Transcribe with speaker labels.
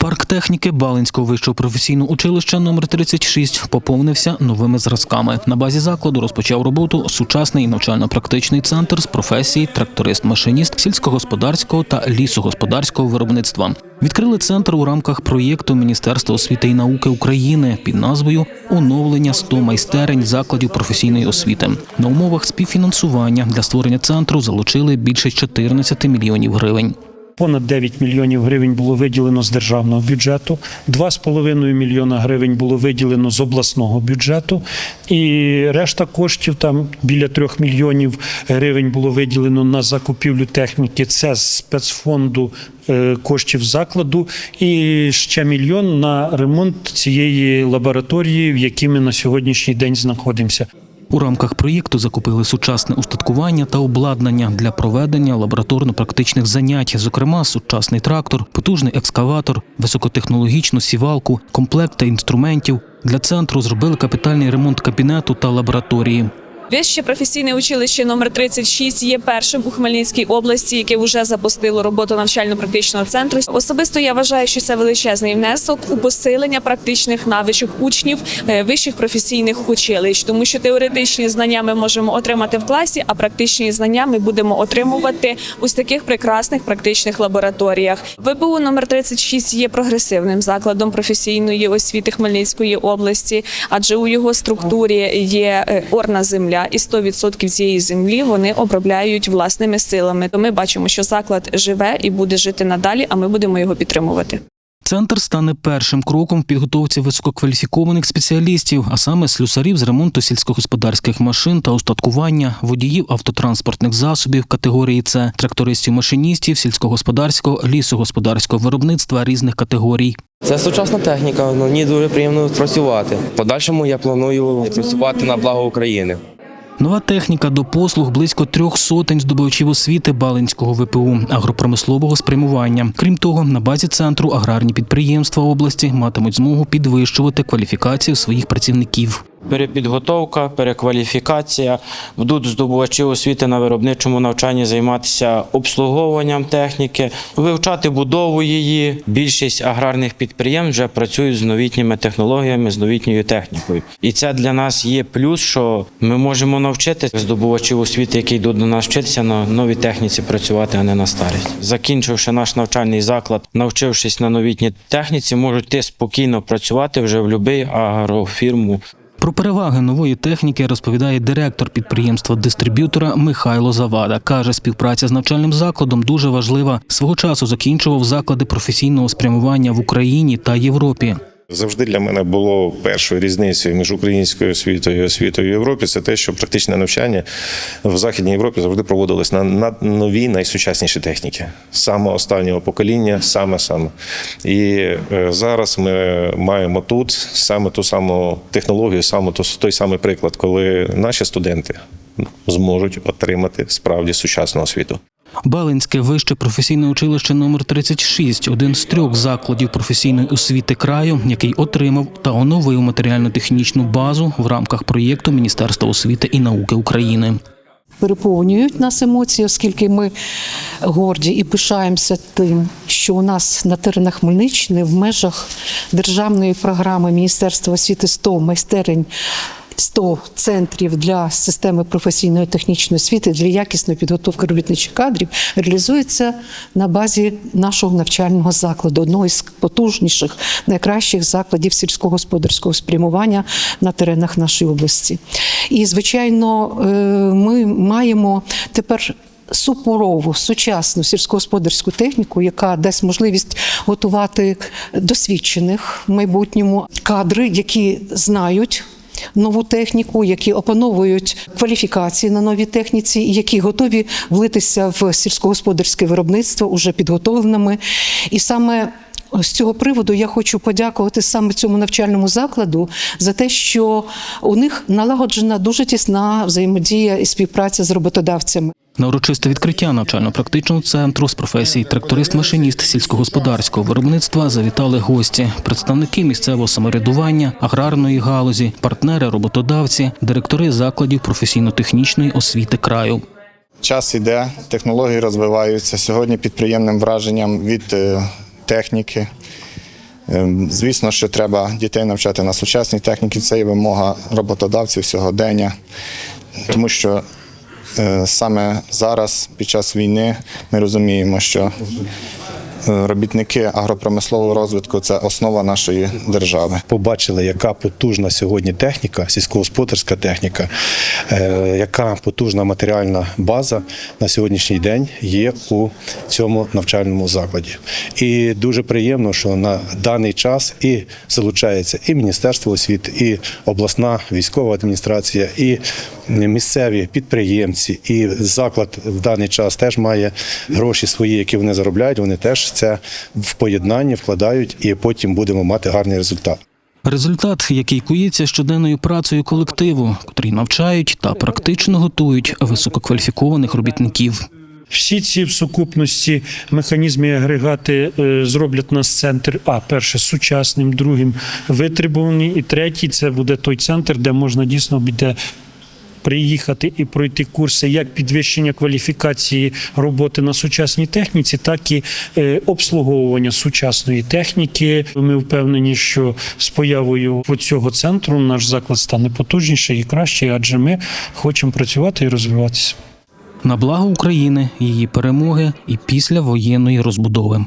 Speaker 1: Парк техніки Балинського вищого професійного училища номер 36 поповнився новими зразками. На базі закладу розпочав роботу сучасний навчально-практичний центр з професії тракторист-машиніст сільськогосподарського та лісогосподарського виробництва. Відкрили центр у рамках проєкту Міністерства освіти і науки України під назвою Оновлення 100 майстерень закладів професійної освіти. На умовах співфінансування для створення центру залучили більше 14 мільйонів гривень.
Speaker 2: Понад 9 мільйонів гривень було виділено з державного бюджету, 2,5 мільйона гривень було виділено з обласного бюджету, і решта коштів, там біля 3 мільйонів гривень було виділено на закупівлю техніки. Це з спецфонду е, коштів закладу, і ще мільйон на ремонт цієї лабораторії, в якій ми на сьогоднішній день знаходимося.
Speaker 1: У рамках проєкту закупили сучасне устаткування та обладнання для проведення лабораторно-практичних занять, зокрема сучасний трактор, потужний екскаватор, високотехнологічну сівалку, комплекти інструментів. Для центру зробили капітальний ремонт кабінету та лабораторії.
Speaker 3: Вище професійне училище номер 36 є першим у Хмельницькій області, яке вже запустило роботу навчально-практичного центру. Особисто я вважаю, що це величезний внесок у посилення практичних навичок учнів е, вищих професійних училищ, тому що теоретичні знання ми можемо отримати в класі, а практичні знання ми будемо отримувати ось таких прекрасних практичних лабораторіях. ВПУ номер 36 є прогресивним закладом професійної освіти Хмельницької області, адже у його структурі є е, орна земля, і 100% цієї землі вони обробляють власними силами. То ми бачимо, що заклад живе і буде жити надалі, а ми будемо його підтримувати.
Speaker 1: Центр стане першим кроком в підготовці висококваліфікованих спеціалістів, а саме слюсарів з ремонту сільськогосподарських машин та устаткування, водіїв автотранспортних засобів категорії С, трактористів-машиністів сільськогосподарського лісогосподарського виробництва різних категорій.
Speaker 4: Це сучасна техніка, на ній дуже приємно працювати. В подальшому я планую працювати на благо України.
Speaker 1: Нова техніка до послуг близько трьох сотень здобувачів освіти Балинського ВПУ агропромислового спрямування. Крім того, на базі центру аграрні підприємства області матимуть змогу підвищувати кваліфікацію своїх працівників.
Speaker 5: Перепідготовка, перекваліфікація. Будуть здобувачі освіти на виробничому навчанні займатися обслуговуванням техніки, вивчати будову її. Більшість аграрних підприємств вже працюють з новітніми технологіями, з новітньою технікою. І це для нас є плюс, що ми можемо навчити здобувачів освіти, які йдуть до нас вчитися на новій техніці працювати, а не на старій. Закінчивши наш навчальний заклад, навчившись на новітній техніці, можуть йти спокійно працювати вже в будь-який агрофірму
Speaker 1: Про переваги нової техніки розповідає директор підприємства дистриб'ютора Михайло Завада. каже, співпраця з навчальним закладом дуже важлива. Свого часу закінчував заклади професійного спрямування в Україні та Європі.
Speaker 6: Завжди для мене було першою різницею між українською освітою і освітою в Європі. Це те, що практичне навчання в Західній Європі завжди проводилось на, на нові найсучасніші техніки, саме останнього покоління, саме саме. І е, зараз ми маємо тут саме ту саму технологію, саме той самий приклад, коли наші студенти зможуть отримати справді сучасну освіту.
Speaker 1: Балинське вище професійне училище номер 36 – один з трьох закладів професійної освіти краю, який отримав та оновив матеріально-технічну базу в рамках проєкту Міністерства освіти і науки України.
Speaker 7: переповнюють нас емоції, оскільки ми горді і пишаємося тим, що у нас на теренах Хмельниччини в межах державної програми Міністерства освіти 100 майстерень. 100 центрів для системи професійної технічної освіти для якісної підготовки робітничих кадрів реалізується на базі нашого навчального закладу, одного із потужніших, найкращих закладів сільськогосподарського спрямування на теренах нашої області. І, звичайно, е, ми маємо тепер. Супорову сучасну сільськогосподарську техніку, яка дасть можливість готувати досвідчених в майбутньому кадри, які знають нову техніку, які опановують кваліфікації на новій техніці, які готові влитися в сільськогосподарське виробництво уже підготовленими. І саме з цього приводу я хочу подякувати саме цьому навчальному закладу за те, що у них налагоджена дуже тісна взаємодія і співпраця з роботодавцями.
Speaker 1: На урочисте відкриття навчально-практичного центру з професій тракторист-машиніст сільськогосподарського виробництва завітали гості, представники місцевого самоврядування, аграрної галузі, партнери, роботодавці, директори закладів професійно-технічної освіти краю.
Speaker 8: Час іде, технології розвиваються. Сьогодні під приємним враженням від е, техніки, Ем, Звісно, що треба дітей навчати на сучасній техніці. Це є вимога роботодавців сьогодення, тому що саме зараз, під час війни, ми розуміємо, що е, робітники агропромислового розвитку це основа нашої держави.
Speaker 9: побачили, яка потужна сьогодні техніка, сільськогосподарська техніка, е, яка потужна матеріальна база на сьогоднішній день є у цьому навчальному закладі. І дуже приємно, що на даний час і залучається і Міністерство освіти, і обласна військова адміністрація, і місцеві підприємці, і заклад в даний час теж має гроші свої, які вони заробляють. Вони теж це в поєднанні вкладають, і потім будемо мати гарний результат.
Speaker 1: Результат, який кується щоденною працею колективу, котрі навчають та практично готують висококваліфікованих робітників.
Speaker 2: Всі ці в сукупності механізми і агрегати е, зроблять нас центр. А перше сучасним, другим витребуваний, і третій це буде той центр, де можна дійсно буде. Приїхати і пройти курси як підвищення кваліфікації роботи на сучасній техніці, так і е, обслуговування сучасної техніки. Ми впевнені, що з появою цього центру наш заклад стане потужніше і краще, адже ми хочемо працювати і розвиватися.
Speaker 1: На благо України, її перемоги і після воєнної розбудови.